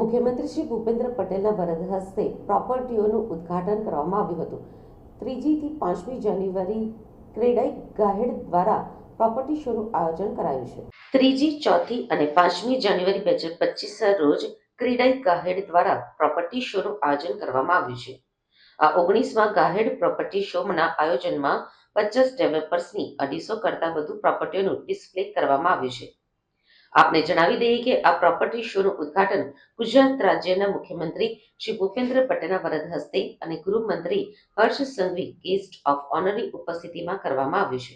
મુખ્યમંત્રી શ્રી ભૂપેન્દ્ર પટેલના વરદ હસ્તે પ્રોપર્ટીઓનું ઉદ્ઘાટન કરવામાં આવ્યું હતું. ત્રીજીથી પાંચમી જાન્યુઆરી ક્રેડાઈ ગાહેડ દ્વારા પ્રોપર્ટી શોનું આયોજન કરાયું છે. ત્રીજી, ચોથી અને પાંચમી જાન્યુઆરી બે હજાર પચીસ રોજ ક્રેડાઈ ગાહેડ દ્વારા પ્રોપર્ટી શોનું આયોજન કરવામાં આવ્યું છે. આ ઓગણીસમાં ગાહેડ પ્રોપર્ટી શોના આયોજનમાં પચાસ ડેવલપર્સની અઢીસો કરતાં વધુ પ્રોપર્ટીઓનું ડિસ્પ્લે કરવામાં આવ્યું છે. આપને જણાવી દઈએ કે આ પ્રોપર્ટી શોનું ઉદ્ઘાટન ગુજરાત રાજ્યના મુખ્યમંત્રી શ્રી ભૂપેન્દ્ર પટેલના વરદ હસ્તે અને ગૃહમંત્રી હર્ષ સંઘવી ગેસ્ટ ઓફ ઓનરની ઉપસ્થિતિમાં કરવામાં આવ્યું છે.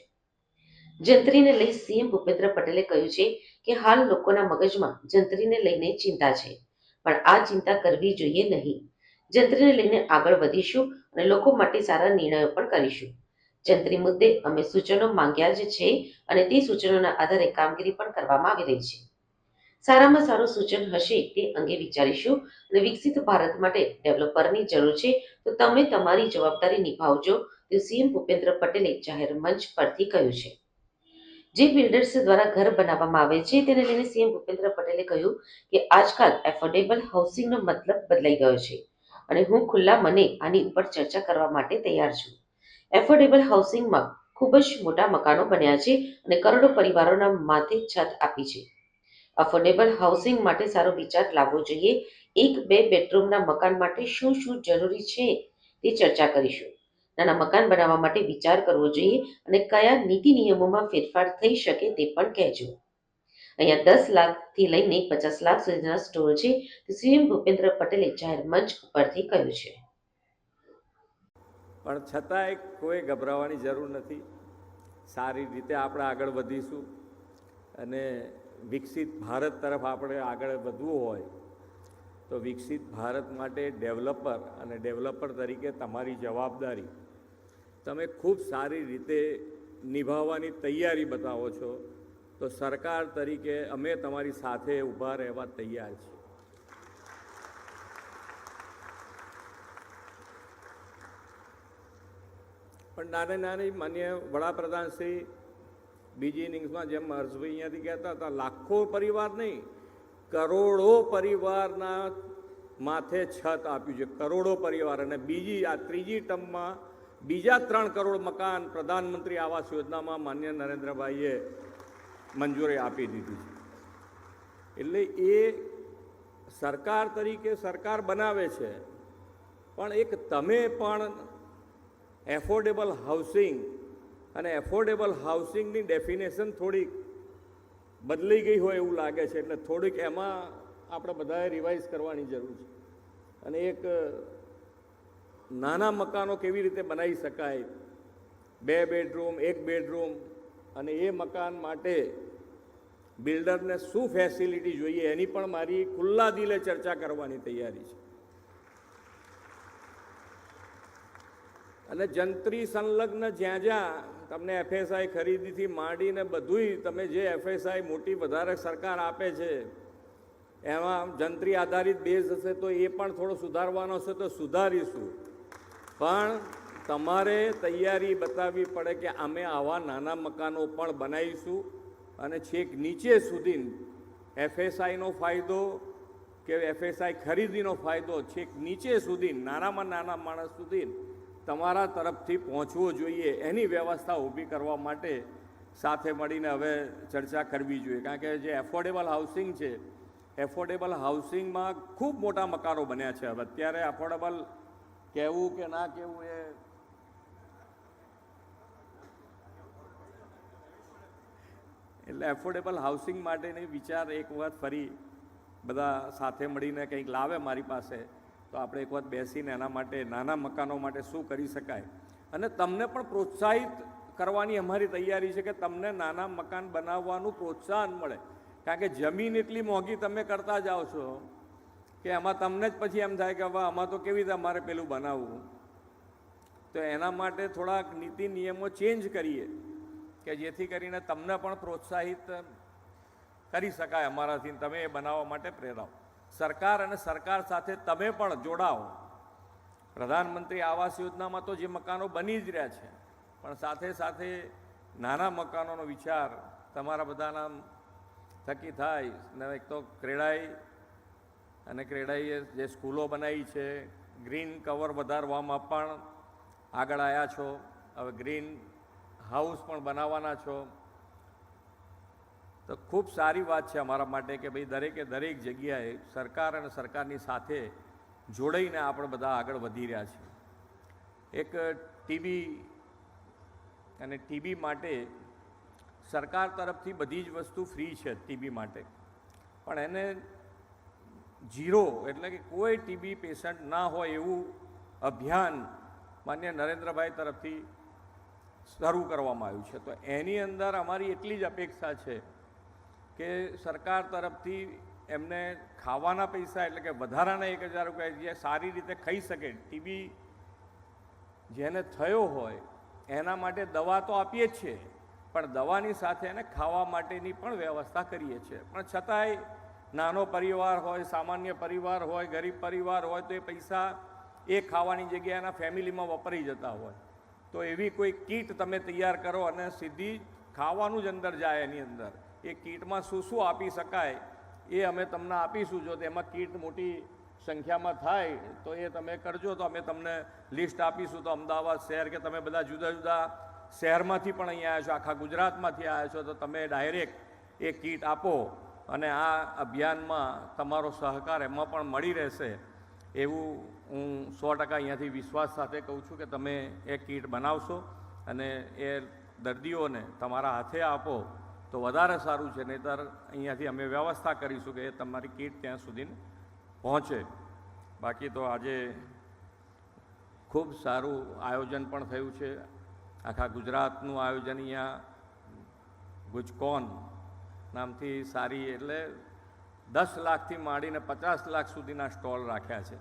જંત્રીને લઈ સીએમ ભૂપેન્દ્ર પટેલે કહ્યું છે કે હાલ લોકોના મગજમાં જંત્રીને લઈને ચિંતા છે, પણ આ ચિંતા કરવી જોઈએ નહીં. જંત્રીને લઈને આગળ વધીશું અને લોકો માટે સારા નિર્ણયો પણ કરીશું. જંત્રી મુદ્દે અમે સૂચનો માંગ્યા જ છે અને તે સૂચનોના આધારે કામગીરી પણ કરવામાં આવી રહી છે. સારામાં સારું સૂચન હશે તે અંગે વિચારીશું અને વિકસિત ભારત માટે ડેવલપરની જરૂર છે તો તમે તમારી જવાબદારી નિભાવજો તે સીએમ ભૂપેન્દ્ર પટેલે જાહેર મંચ પરથી કહ્યું છે. જે બિલ્ડર્સ દ્વારા ઘર બનાવવામાં આવે છે તેને લઈને સીએમ ભૂપેન્દ્ર પટેલે કહ્યું કે આજકાલ એફોર્ડેબલ હાઉસિંગનો મતલબ બદલાઈ ગયો છે અને હું ખુલ્લા મને આની ઉપર ચર્ચા કરવા માટે તૈયાર છું. એફોર્ડેબલ હાઉસિંગમાં ખૂબ જ મોટા મકાનો બન્યા છે અને કરોડો પરિવારોના માથે છત આપી છે. અફોર્ડેબલ હાઉસિંગ માટે સારો વિચાર લાવવો જોઈએ. એક બે બેડરૂમના મકાન માટે શું શું જરૂરી છે તે ચર્ચા કરીશું. નાના મકાન બનાવવા માટે વિચાર કરવો જોઈએ અને કયા નીતિ નિયમોમાં ફેરફાર થઈ શકે તે પણ કહેજો. અહીંયા દસ લાખથી લઈને પચાસ લાખ સુધીના સ્ટોર છે. તે સીએમ ભૂપેન્દ્ર પટેલે જાહેર મંચ ઉપરથી કહ્યું છે. પણ છતાંય કોઈ ગભરાવાની જરૂર નથી. સારી રીતે આપણે આગળ વધીશું અને વિકસિત ભારત તરફ આપણે આગળ વધવું હોય તો વિકસિત ભારત માટે ડેવલપર અને ડેવલપર તરીકે તમારી જવાબદારી તમે ખૂબ સારી રીતે નિભાવવાની તૈયારી બતાવો છો તો સરકાર તરીકે અમે તમારી સાથે ઊભા રહેવા તૈયાર છીએ. પણ નાની નાની માન્ય વડાપ્રધાન શ્રી બીજી ઇનિંગ્સમાં જેમ હર્ષભાઈ અહીંયાથી કહેતા હતા, લાખો પરિવાર નહીં, કરોડો પરિવારના માથે છત આપ્યું છે. કરોડો પરિવાર અને બીજી આ ત્રીજી ટર્મમાં બીજા ત્રણ કરોડ મકાન પ્રધાનમંત્રી આવાસ યોજનામાં માન્ય નરેન્દ્રભાઈએ મંજૂરી આપી દીધી છે. એટલે એ સરકાર તરીકે સરકાર બનાવે છે, પણ એક તમે પણ એફોર્ડેબલ હાઉસિંગ અને એફોર્ડેબલ હાઉસિંગની ડેફિનેશન થોડીક બદલાઈ ગઈ હોય એવું લાગે છે, એટલે થોડીક એમાં આપણે બધાએ રિવાઇઝ કરવાની જરૂર છે. અને એક નાના મકાનો કેવી રીતે બનાવી શકાય? બે બેડરૂમ એક બેડરૂમ અને એ મકાન માટે બિલ્ડરને શું ફેસિલિટી જોઈએ, એની પણ મારી ખુલ્લા દિલે ચર્ચા કરવાની તૈયારી છે. અને જંત્રી સંલગ્ન જ્યાં જ્યાં તમને એફએસઆઈ ખરીદીથી માંડીને બધુંય તમે જે એફએસઆઈ મોટી વધારે સરકાર આપે છે, એમાં જંત્રી આધારિત બેઝ હશે તો એ પણ થોડો સુધારવાનો હશે તો સુધારીશું. પણ તમારે તૈયારી બતાવવી પડે કે અમે આવા નાના મકાનો પણ બનાવીશું અને છેક નીચે સુધી એફએસઆઈનો ફાયદો કે એફએસઆઈ ખરીદીનો ફાયદો છેક નીચે સુધી, નાનામાં નાના માણસ સુધી તમારા તરફથી પહોંચવો જોઈએ, એની વ્યવસ્થા ઊભી કરવા માટે સાથે મળીને હવે ચર્ચા કરવી જોઈએ. કારણ કે જે એફોર્ડેબલ હાઉસિંગ છે, એફોર્ડેબલ હાઉસિંગમાં ખૂબ મોટા મકાનો બન્યા છે હવે. અત્યારે એફોર્ડેબલ કહેવું કે ના કહેવું એ એટલે એફોર્ડેબલ હાઉસિંગ માટેની વિચાર એક વખત ફરી બધા સાથે મળીને કંઈક લાવે મારી પાસે. તો આપણે એક વાત બેસીને એના માટે, નાના મકાનો માટે શું કરી શકાય? અને તમને પણ પ્રોત્સાહિત કરવાની અમારી તૈયારી છે કે તમને નાના મકાન બનાવવાનું પ્રોત્સાહન મળે. કારણ કે જમીન એટલી મોંઘી તમે કરતા જાઓ છો કે એમાં તમને જ પછી એમ થાય કે હવે આમાં તો કેવી રીતે અમારે પેલું બનાવવું? તો એના માટે થોડાક નીતિ નિયમો ચેન્જ કરીએ કે જેથી કરીને તમને પણ પ્રોત્સાહિત કરી શકાય અમારાથી તમે એ બનાવવા માટે પ્રેરાવ. સરકાર અને સરકાર સાથે તમે પણ જોડાઓ. પ્રધાનમંત્રી આવાસ યોજનામાં તો જે મકાનો બની જ રહ્યા છે, પણ સાથે સાથે નાના મકાનોનો વિચાર તમારા બધાના થકી થાય. ને એક તો ક્રેડાઈ, અને ક્રેડાઈએ જે સ્કૂલો બનાવી છે, ગ્રીન કવર વધારવામાં પણ આગળ આવ્યા છો. હવે ગ્રીન હાઉસ પણ બનાવવાના છો. તો ખૂબ સારી વાત છે અમારા માટે કે ભાઈ દરેકે દરેક જગ્યાએ સરકાર અને સરકારની સાથે જોડાઈને આપણે બધા આગળ વધી રહ્યા છીએ. એક ટીબી અને ટીબી માટે સરકાર તરફથી બધી જ વસ્તુ ફ્રી છે ટીબી માટે. પણ એને ઝીરો એટલે કે કોઈ ટીબી પેશન્ટ ના હોય એવું અભિયાન માન્ય નરેન્દ્રભાઈ તરફથી શરૂ કરવામાં આવ્યું છે. તો એની અંદર અમારી એટલી જ અપેક્ષા છે કે સરકાર તરફથી એમને ખાવાના પૈસા એટલે કે વધારાના એક હજાર રૂપિયા જે સારી રીતે ખાઈ શકે, ટીબી જેને થયો હોય, એના માટે દવા તો આપીએ જ છીએ, પણ દવાની સાથે એને ખાવા માટેની પણ વ્યવસ્થા કરીએ છીએ. પણ છતાંય નાનો પરિવાર હોય, સામાન્ય પરિવાર હોય, ગરીબ પરિવાર હોય, તો એ પૈસા એ ખાવાની જગ્યાએ એના ફેમિલીમાં વપરાઈ જતા હોય. તો એવી કોઈ કીટ તમે તૈયાર કરો અને સીધી ખાવાનું જ અંદર જાય એની અંદર. એ કીટમાં શું શું આપી શકાય, એ અમે તમને આપીશું. જો તેમાં કીટ મોટી સંખ્યામાં થાય, તો એ તમે કરજો. તો અમે તમને લિસ્ટ આપીશું. તો અમદાવાદ શહેર કે તમે બધા જુદા જુદા શહેરમાંથી પણ અહીંયા આવ્યા છો, આખા ગુજરાતમાંથી આવ્યા છો, તો તમે ડાયરેક્ટ એ કીટ આપો અને આ અભિયાનમાં તમારો સહકાર એમાં પણ મળી રહેશે. એવું હું સો ટકા અહીંયાથી વિશ્વાસ સાથે કહું છું કે તમે એ કીટ બનાવશો અને એ દર્દીઓને તમારા હાથે આપો. તો વધારે સારું છે, નહીંતર અહીંયાથી અમે વ્યવસ્થા કરીશું કે તમારી કીટ ત્યાં સુધી પહોંચે. બાકી તો આજે ખૂબ સારું આયોજન પણ થયું છે. આખા ગુજરાતનું આયોજન અહીંયા ગુજકોન નામથી સારી એટલે દસ લાખથી માંડીને પચાસ લાખ સુધીના સ્ટોલ રાખ્યા છે.